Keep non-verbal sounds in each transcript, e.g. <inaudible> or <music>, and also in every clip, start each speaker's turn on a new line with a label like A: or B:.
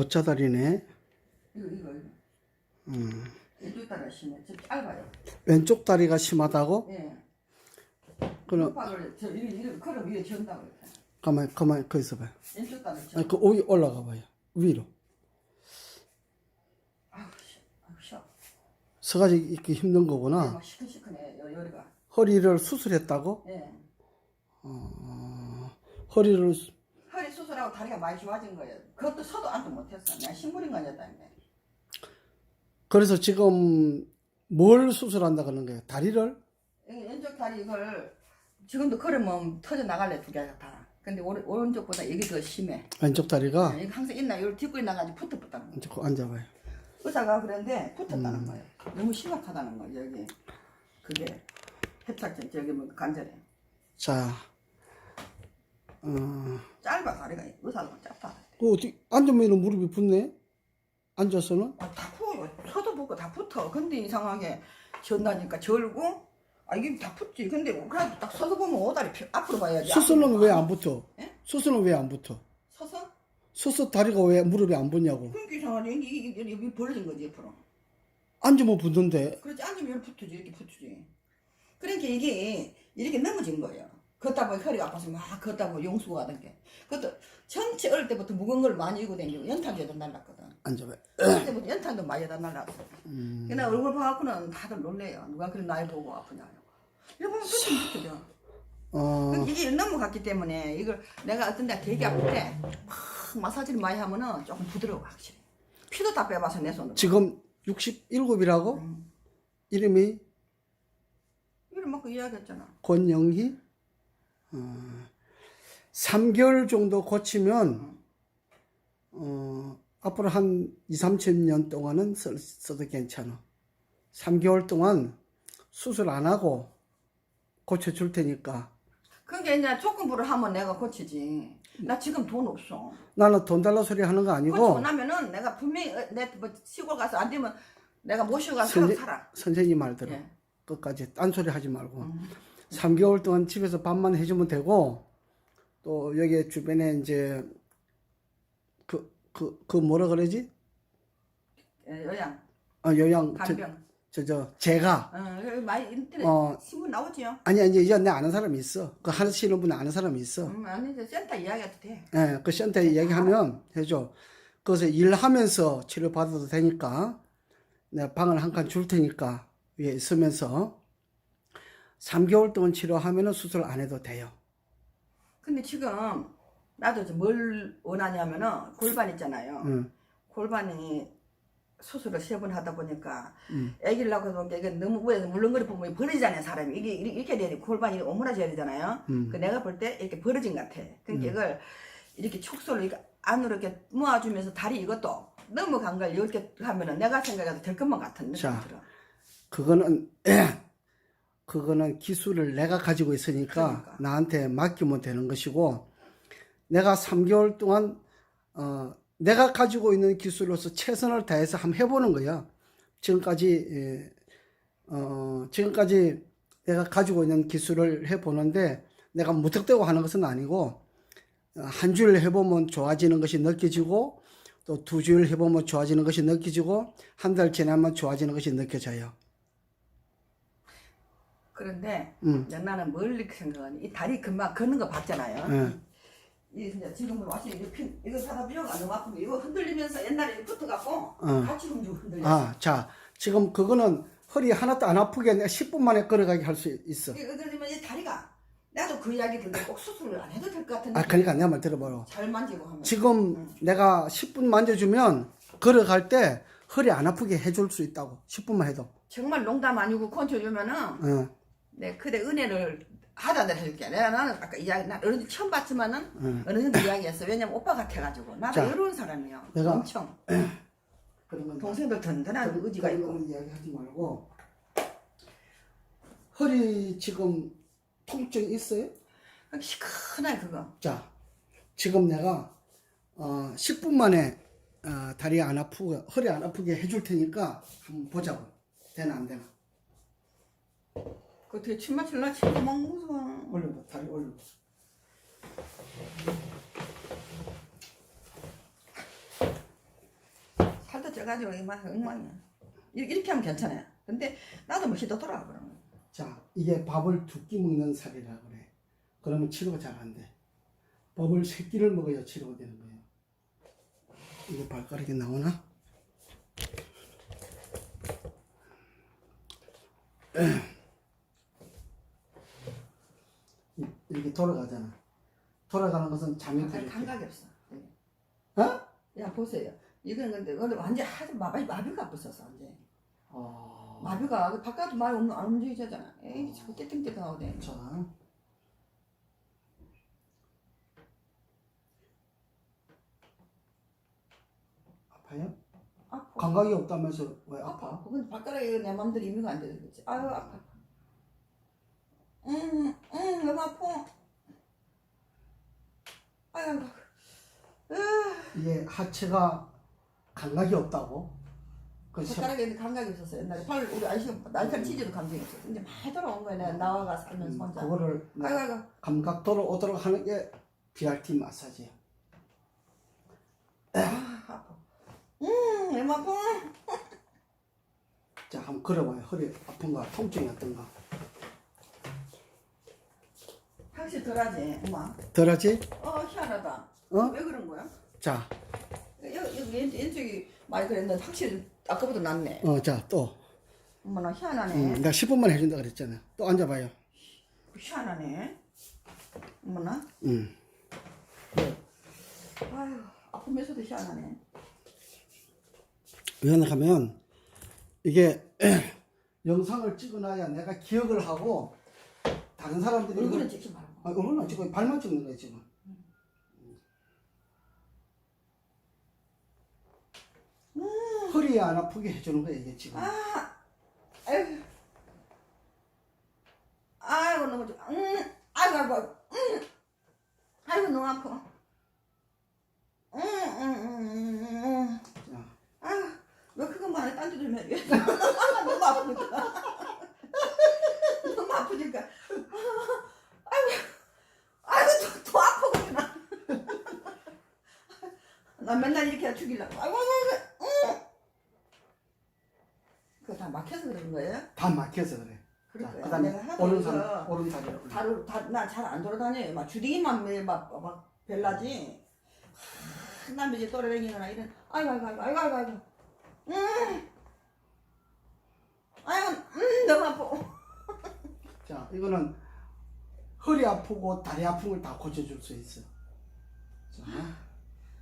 A: 오자다리네.
B: 이거 이거 이거.
A: 음.
B: 이쪽 다리 심해. 저 짧아요.
A: 왼쪽 다리가 심하다고?
B: 예.
A: 그럼
B: 저 이렇게 이렇게 걸어 위에 전다고.
A: 가만 가만 거 있어봐요.
B: 왼쪽 다리 저.
A: 아니, 그 위에 올라가 봐요. 위로.
B: 아우 씨, 아우 쉬어.
A: 서가지 있기 힘든 거구나.
B: 막 시큰시큰해 요 요리가.
A: 허리를 수술했다고?
B: 예.
A: 어, 허리를 수-
B: 수술하고 다리가 많이 좋아진 거예요. 그것도 서도 앉도 못했어. 내가 식물인 거였다는데.
A: 그래서 지금 뭘 수술한다 그러는 거예요? 다리를?
B: 이 왼쪽 다리 이걸 지금도 걸으면 터져 나갈래 두 개가 다. 근데 오른, 오른쪽보다 이게 더 심해.
A: 왼쪽 다리가
B: 이거 항상 있나 이걸 딛고 있나가지고 붙어붙다는 거.
A: 이제 그 앉아봐요.
B: 의사가 그랬는데 붙었다는 거예요. 너무 심각하다는 거예요. 여기 그게 협착증 저기 뭐 관절에
A: 자, 어,
B: 짧아 다리가 의사가 짧다.
A: 그 어디 앉으면 무릎이 붙네. 앉아서는
B: 아, 다. 서도 붙고 다 붙어. 근데 이상하게 전다니까 절고 아 이게 다 붙지. 근데 그래도 딱 서서 보면 오다리 펴- 앞으로 봐야지.
A: 수술은
B: 앞으로
A: 왜
B: 봐.
A: 안 붙어?
B: 예?
A: 수술은 왜 안 붙어?
B: 서서?
A: 수술 다리가 왜 무릎이 안 붙냐고?
B: 그러니까 이상하네. 이게, 이게 벌어진 거지 옆으로.
A: 앉으면 붙는데
B: 그렇지 이렇게 붙지 이렇게 붙지. 그러니까 이게 이렇게 넘어진 거예요. 걷다 보니 허리가 아파서 막 걷다 보니 용수가 하던 게. 그것도 전체 어릴 때부터 무거운 걸 많이 입고 다니고 연탄도 날랐거든.
A: 앉아봐요.
B: 어릴 때부터 연탄도 많이 여다 날랐어.
A: 음,
B: 그냥 얼굴 봐갖고는 다들 놀래요. 누가 그런 나이 보고 아프냐고. 이거 보면 끝이 붙어져.
A: 어,
B: 이게 넘어갔기 때문에 이걸 내가 어떤 데 되게 아플 때 막 마사지를 많이 하면은 조금 부드러워 확실히. 피도 다 빼봐서 내 손으로.
A: 지금 67이라고?
B: 음.
A: 이름이
B: 이걸 막 이야기했잖아.
A: 권영희? 어, 3개월 정도 고치면 어, 앞으로 한 2, 30년 동안은 써, 써도 괜찮아. 3개월 동안 수술 안 하고 고쳐줄 테니까
B: 그러니까 이제 조건부를 하면 내가 고치지. 나 지금 돈 없어.
A: 나는 돈 달라 소리 하는 거
B: 고치고
A: 아니고
B: 나면은 내가 분명히 어, 내뭐 시골 가서 안 되면 내가 모시고 가서
A: 선생-
B: 살아.
A: 선생님 말 들어.
B: 예.
A: 끝까지 딴소리 하지 말고
B: 음.
A: 3개월 동안 집에서 밥만 해주면 되고 또 여기 주변에 이제 그 그 그 뭐라 그러지?
B: 예, 요양,
A: 어, 요양
B: 간병.
A: 저저 제가
B: 어, 많이 인터넷
A: 어.
B: 신문 나오지요.
A: 아니 아니 이제 내 아는 사람이 있어. 그 하시는 분 아는 사람이 있어.
B: 음, 아니 이제 센터 이야기해도 돼.
A: 예, 그 센터에 얘기하면 해줘. 그래서 일하면서 치료 받아도 되니까 내가 방을 한 칸 줄 테니까 위에 있으면서 3개월 동안 치료하면은 수술 안 해도 돼요.
B: 근데 지금 나도 뭘 원하냐면은 골반 있잖아요.
A: 응.
B: 골반이 수술을 세 번 하다 보니까
A: 음.
B: 애기를 낳고 보니까 이게 너무 위에서 물렁거리 보면 벌어지잖아요 사람이 이게 이렇게 돼 골반이 오므라져야 되잖아요
A: 음.
B: 그 내가 볼 때 이렇게 벌어진 것 같아 그러니까 이걸 이렇게 축소를 이렇게 안으로 이렇게 모아주면서 다리 이것도 넘어간 걸 이렇게 하면은 내가 생각해도 될 것만 같은 느낌이
A: 자.
B: 들어
A: 그거는 <clears throat> 그거는 기술을 내가 가지고 있으니까
B: 그러니까.
A: 나한테 맡기면 되는 것이고 내가 3개월 동안 어 내가 가지고 있는 기술로서 최선을 다해서 한번 해보는 거야. 지금까지 예, 어 지금까지 내가 가지고 있는 기술을 해보는데 내가 무턱대고 하는 것은 아니고 어, 한 주일 해보면 좋아지는 것이 느껴지고 또두 주일 해보면 좋아지는 것이 느껴지고 한 달 지나면 좋아지는 것이 느껴져요.
B: 그런데
A: 음.
B: 이제 나는 멀리 생각하니 이 다리 금방 걷는 거 봤잖아요
A: 예.
B: 이 진짜 지금은 와서 핀 이거 사다 비워가 너무 아프고 이거 흔들리면서 옛날에 붙어갖고
A: 어.
B: 같이 흔들고 흔들려
A: 아, 자, 지금 그거는 허리 하나도 안 아프게 내가 10분 만에 걸어가게 할 수 있어.
B: 이거 그러면 이 다리가 나도 그 이야기 듣는데 꼭 수술을 안 해도 될 것 같은데
A: 아, 그러니까 내말 들어봐라.
B: 잘 만지고 하면
A: 지금 내가 10분 만져주면 걸어갈 때 허리 안 아프게 해줄 수 있다고. 10분만 해도.
B: 정말 농담 아니고 컨트 주면은
A: 어,
B: 내 그대 은혜를 하다 내가 해줄게 내가 나는 아까 이야기 나 정도 처음 봤지만은
A: 응.
B: 어느 정도 이야기했어 왜냐면 오빠 같아가지고 나도
A: 자,
B: 이런 사람이야
A: 내가-
B: 엄청 <clears throat>
A: 그러면
B: 동생들 든든한 의지가 있고
A: 그런 이야기 하지 말고. 허리 지금 통증 있어요?
B: 시큰하게 그거
A: 자, 지금 내가 어, 10분 만에 어, 다리 안 아프고 허리 안 아프게 해줄 테니까 한번 보자고. 되나 안 되나?
B: 그 뒤에 침 맞출라 막 무서워
A: 올려봐, 다리 올려봐.
B: 떠가지고 막 엉망이야. 이렇게, 이렇게 하면 괜찮아요. 근데 나도 뭐 그러는 거야.
A: 자, 이게 밥을 두 끼 먹는 살이라 그래. 그러면 치료가 잘 안 돼. 밥을 세 끼를 먹어야 치료가 되는 거예요. 이게 발가락이 나오나? <clears throat> 이- 이렇게 돌아가잖아. 돌아가는 것은 잠이
B: 감-
A: 들게.
B: 감각이 없어. 네.
A: 어?
B: 야 보세요. 이건 근데 근데 완전 하도 마비 마비가 없었어 완전.
A: 어.
B: 마비가 바깥도 많이 움- 안 움직이잖아. 에이 자꾸 떼땡떼땡하고 돼.
A: 자. 아파요?
B: 아파.
A: 감각이 없다면서 왜
B: 아파.
A: 아파?
B: 그건 발가락에 내 맘대로 이미가 안 돼서 그렇지. 아유 아파. 응, 응, 너무 아파. 아유, 으,
A: 이게 하체가 감각이 없다고? 그 시-
B: 발가락에 있는 감각이 있었어. 옛날에 팔 우리 아저씨가 날카리 치즈도 감정이 있었어. 근데 많이 돌아온 거야. 내가 나와가 살면서 혼자.
A: 그거를
B: 아이고 아이고.
A: 감각 돌아오도록 하는 게 BRT 마사지야.
B: 아, 아파. 음, 너무 아파.
A: 자, 한번 걸어봐요. 허리 아픈가? 통증이 어떤가?
B: 확실히 덜하지, 엄마.
A: 덜하지?
B: 어, 희한하다.
A: 어?
B: 왜 그런 거야?
A: 자,
B: 여기, 여기 왼, 왼쪽이 많이 그랬는데 확실히 아까보다 낫네.
A: 어, 자, 또.
B: 엄마 나 희한하네.
A: 음, 내가 10분만 해준다 그랬잖아. 또 앉아봐요.
B: 희한하네. 엄마 나?
A: 음.
B: 아유, 아프면서도 희한하네.
A: 왜 하면 이게 <clears throat> 영상을 찍어놔야 내가 기억을 하고 다른 사람들이
B: 얼굴은 찍지 말고.
A: 아, 안 찍고 발만 찍는 거야 지금. 허리에 안 아프게 해주는 거야 이게 지금.
B: 아유. 아이고, 너무 좋아. 음, 아이고, 아이고, 음. 아이고, 너무 아파. 음, 음, 음, 음, 음.
A: 자,
B: 아유, 왜 그것만 해? 딴 데도 해. 너무 아프니까. 너무 아프니까. 아이고, 아이고, 더, 더 아프구나. 나 죽이려고. 아이고, 아이고, 응. 그거 다 막혀서 그런 거예요?
A: 다 막혀서 그래.
B: 그럴
A: 자,
B: 거야.
A: 그 다음에
B: 내가 하도
A: 오른손 오른 다리를 올려.
B: 다루, 다, 나잘 안 돌아다녀요. 막 주둥이만 매일 막, 막 별나지. 하, 남 이제 돌아다니거나 이런. 아이고, 아이고, 아이고, 아이고, 아이고, 아이고. 음. 아이고, 음, 너무 아파. <laughs>
A: 자, 이거는 허리 아프고 다리 아픈 걸 다 고쳐줄 수 있어. 자,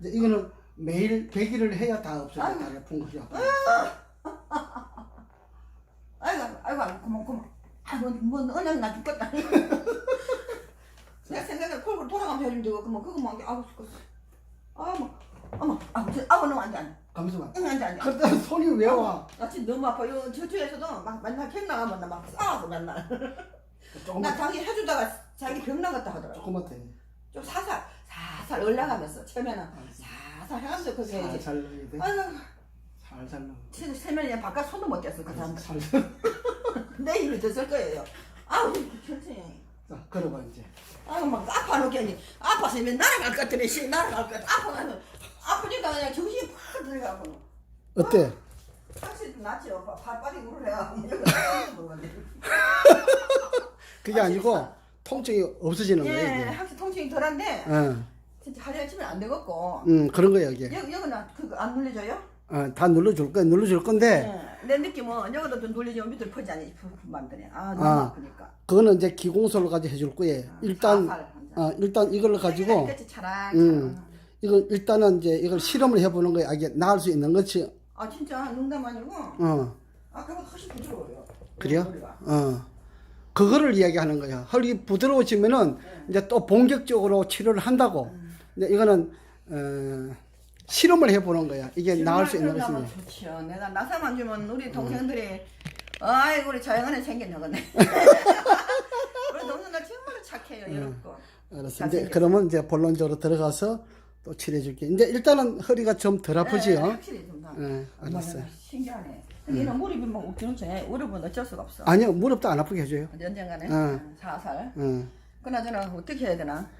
A: 이제 이거는 매일 100일을 해야 다 없어져. 다리 아픈 아픈 거.
B: 아이고, 아이고, 아이고, 그만, 그만. 아이고, 뭐, 언양 나 죽겠다. <laughs> 내가 생각해, 콜콜 돌아가면 해주면 되고, 그만, 그거만, 아고 죽겠어. 어머, 어머, 아고, 저, 아고, 너무 안 돼, 안 돼.
A: 가면서 봐.
B: 응, 안 돼, 안 돼.
A: 그때 손이 왜 와?
B: 나 지금 너무 아파. 요 저쪽에서도 막 맨날 캠 나가면 나막 싸워서 맨날. <laughs> 나
A: 조금만,
B: 자기 해주다가 자기 병 나갔다 하더라고.
A: 조금만 더 해.
B: 좀 사살, 사살 올라가면서 처음에는 사살 해가면서 그게 해야지.
A: 살살 넣어야 돼.
B: 아유,
A: 살살 넣어.
B: 진짜 세면이 바깥 손도 못 댔어 그 사람.
A: 살살. <laughs>
B: 내 힘이 됐을 거예요. 아우, 천천히.
A: 자, 걸어봐 이제.
B: 아유 막 아파 놓겠니? 아파서 이제 날아갈 것 같더니 씨 날아갈 것 같아. 아파가는 아프니까 그냥 정신이 팍 들어가고.
A: 어때?
B: 확실히 좀 낫죠. 바- 발바닥이 울어야
A: 그게
B: 아,
A: 아니고 통증이 없어지는 거야
B: 예,
A: 이게.
B: 확실히 통증이 덜한데
A: 어,
B: 진짜 하루에 치면 안 되겠고.
A: 음 그런 거야 이게.
B: 여기 여기는 그거 안 눌려져요?
A: 어, 다 눌러줄 거야. 눌러줄 건데
B: 예. 내 느낌은 여기도 좀 눌려지면 밑으로 퍼지 않니? 맘들이 아 너무
A: 아.
B: 아. 프니까
A: 그거는 이제 기공소를 가지고 해줄 거예요. 일단 어, 일단 이걸 가지고
B: 끝이 차랑
A: 음. 이걸 일단은 이제 이걸 실험을 해보는 거야. 이게 나을 수 있는 거지.
B: 아 진짜 농담 아니고
A: 어,
B: 아까보다 훨씬 부드러워요.
A: 그래요?
B: 머리가.
A: 어. 그거를 이야기하는 거야. 허리 부드러워지면은 이제 또 본격적으로 치료를 한다고. 근데 이거는 어, 실험을 해보는 거야. 이게 나을 수 있는 것이냐.
B: 그런다면 좋지요. 내가 나사만 주면 우리 동생들이 아이고 우리 자영안에 생겼네 그네. <laughs> 우리 동생들 정말 착해요 이렇고.
A: 알았어. 이제
B: 잘생겼어요.
A: 그러면 이제 본론적으로 들어가서 또 치료해줄게. 이제 일단은 허리가 좀덜 아프지요.
B: 네, 확실히 좀 나.
A: 예, 알았어요.
B: 어머나, 신기하네. 근데 얘는 무릎이 막 웃기는 데 무릎은 어쩔 수가 없어.
A: 아니요, 무릎도 안 아프게 해줘요.
B: 언젠가네.
A: 어.
B: 살살.
A: 어.
B: 그나저나 어떻게 해야 되나?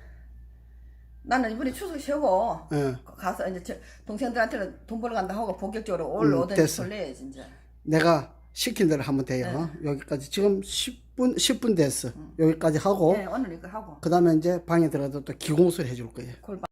B: 나는 이번에 추석 쉬고
A: 예.
B: 가서 이제 저 동생들한테는 돈 벌어 간다 하고 본격적으로 올
A: 음,
B: 오든지
A: 됐어.
B: 설레 진짜.
A: 내가 시킨 대로 하면 돼요. 여기까지 지금 10분 10분 됐어. 여기까지 하고
B: 네, 오늘 이거 하고
A: 그다음에 이제 방에 들어가서 또 기공술 해줄 거예요.
B: 골반